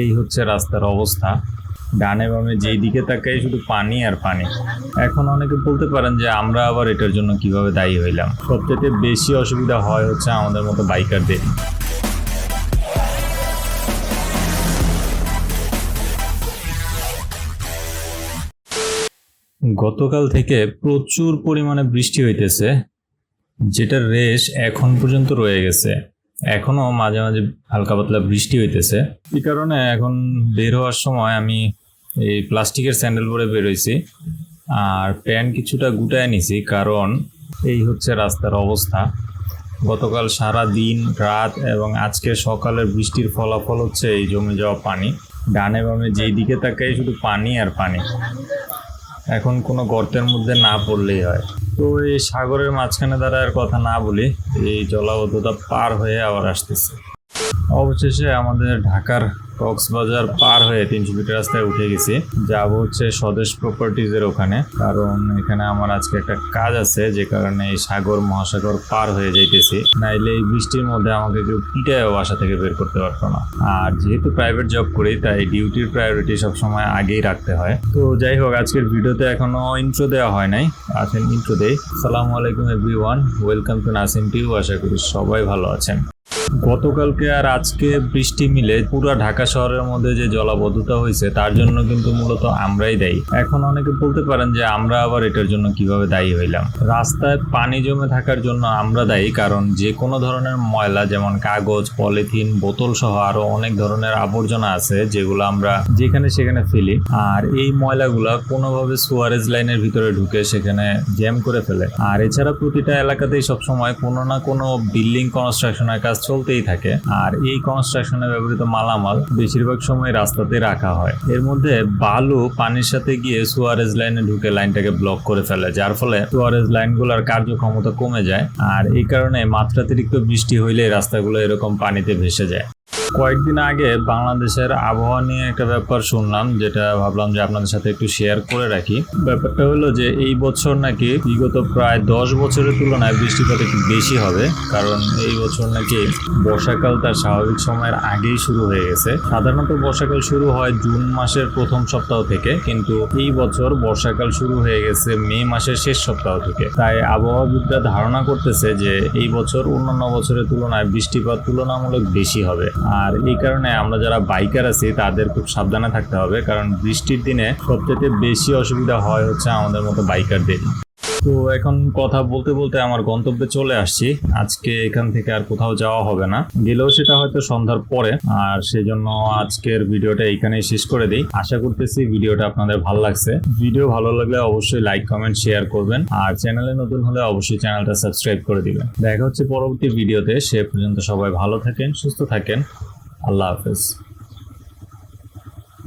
এই হচ্ছে রাস্তার অবস্থা। ডানে বামে যেই দিকে তাকাই শুধু পানি আর পানি। এখন অনেকে বলতে পারেন যে আমরা আবার এটার জন্য কীভাবে দায়ী হইলাম। সবথেকে বেশি অসুবিধা হয় হচ্ছে আমাদের মতো বাইকারদের। গতকাল থেকে প্রচুর পরিমাণে বৃষ্টি হইতেছে, যেটার রেশ এখন পর্যন্ত রয়ে গেছে। এখনও মাঝে মাঝে হালকা পাতলা বৃষ্টি হইতেছে। এই কারণে এখন বের হওয়ার সময় আমি এই প্লাস্টিকের স্যান্ডেল পরে বেরোইছি আর প্যান্ট কিছুটা গুটায় নিছি, কারণ এই হচ্ছে রাস্তার অবস্থা। গতকাল সারা দিন, রাত এবং আজকে সকালের বৃষ্টির ফলাফল হচ্ছে এই জমে যাওয়া পানি। ডানে বামে যেই দিকে তাকাই শুধু পানি আর পানি। এখন কোনো গর্তের মধ্যে না পড়লেই হয়। তো এই সাগরের মাঝখানে দাঁড়ার কথা না বলি, এই জলাবদ্ধতা পার হয়ে আবার আসতেছে। অবশেষে আমাদের ঢাকার কক্সবাজার পার হয়ে তিনশো ফিট রাস্তায় উঠে গেছি। যাব হচ্ছে স্বদেশ প্রপার্টিজের ওখানে। কারণ এখানে আমার আজকে একটা কাজ আছে, যে কারণে এই সাগর, মহাসাগর পার হয়ে যাইতেছি। নাইলে এই বৃষ্টির মধ্যে আমাকে কেউ পিটায় বাসা থেকে বের করতে পারতো না। আর যেহেতু প্রাইভেট জব করি, তাই ডিউটির প্রায়োরিটি সবসময় আগেই রাখতে হয়। তো যাই হোক, আজকের ভিডিওতে এখনও ইন্ট্রো দেওয়া হয় নাই। আছেন ইন্ট্রো দেই। সালামু আলাইকুম everyone welcome to Nasim tube আশা করি সবাই ভালো আছেন। গতকালকে আর আজকে বৃষ্টি মিলে পুরো ঢাকা শহরের মধ্যে যে জলাবদ্ধতা হয়েছে, তার জন্য কিন্তু মূলত আমরাই দায়ী। এখন অনেকে বলতে পারেন যে আমরা আবার এটার জন্য কীভাবে দায়ী হইলাম। রাস্তায় পানি জমে থাকার জন্য আমরা দায়ী, কারণ যে কোনো ধরনের ময়লা যেমন কাগজ, পলিথিন, বোতল সহ আরও অনেক ধরনের আবর্জনা আছে, যেগুলো আমরা যেখানে সেখানে ফেলি। আর এই ময়লাগুলা কোনোভাবে সুয়ারেজ লাইনের ভিতরে ঢুকে সেখানে জ্যাম করে ফেলে। আর এছাড়া প্রতিটা এলাকাতেই সবসময় কোনো না কোনো বিল্ডিং কনস্ট্রাকশনের কাজ চলতেই থাকে। আর এই কনস্ট্রাকশনে ব্যবহৃত মালামাল বেশিরভাগ সময় রাস্তাতে রাখা হয়। এর মধ্যে বালু পানির সাথে গিয়ে সুয়ারেজ লাইনে ঢুকে লাইনটাকে ব্লক করে ফেলে, যার ফলে সুয়ারেজ লাইনগুলোর কার্যক্ষমতা কমে যায়। আর এই কারণে মাত্রাতিরিক্ত বৃষ্টি হইলে রাস্তাগুলো এরকম পানিতে ভেসে যায়। কয়েকদিন আগে বাংলাদেশের আবহাওয়া নিয়ে একটা ব্যাপার শুনলাম, যেটা ভাবলাম যে আপনাদের সাথে একটু শেয়ার করে রাখি। ব্যাপারটা হলো যে এই বছর নাকি বিগত প্রায় দশ বছরের তুলনায় বৃষ্টিপাত একটু বেশি হবে, কারণ এই বছর নাকি বর্ষাকাল তার স্বাভাবিক সময়ের আগেই শুরু হয়ে গেছে। সাধারণত বর্ষাকাল শুরু হয় জুন মাসের প্রথম সপ্তাহ থেকে, কিন্তু এই বছর বর্ষাকাল শুরু হয়ে গেছে মে মাসের শেষ সপ্তাহ থেকে। তাই আবহাওয়াবিদরা ধারণা করতেছে যে এই বছর অন্যান্য বছরের তুলনায় বৃষ্টিপাত তুলনামূলক বেশি হবে। আর এই কারণে আমরা যারা বাইকার আছি, তাদের খুব সাবধানে থাকতে হবে, কারণ বৃষ্টির দিনে সবচেয়ে বেশি অসুবিধা হয় হচ্ছে আমাদের মতো বাইকারদের তো এখন কথা বলতে বলতে আমার গন্তব্যে চলে আসছি। আজকে এখান থেকে আর কোথাও যাওয়া হবে না। গেলেও সেটা হয়তো সন্ধ্যার পরে। আর সেজন্য আজকের ভিডিওটা এইখানেই শেষ করে দিই। আশা করতেছি ভিডিওটা আপনাদের ভালো লাগছে। ভিডিও ভালো লাগলে অবশ্যই লাইক, কমেন্ট, শেয়ার করবেন। আর চ্যানেলে নতুন হলে অবশ্যই চ্যানেলটা সাবস্ক্রাইব করে দিবেন। দেখা হচ্ছে পরবর্তী ভিডিওতে। সে পর্যন্ত সবাই ভালো থাকেন, সুস্থ থাকেন। আল্লাহ হাফেজ।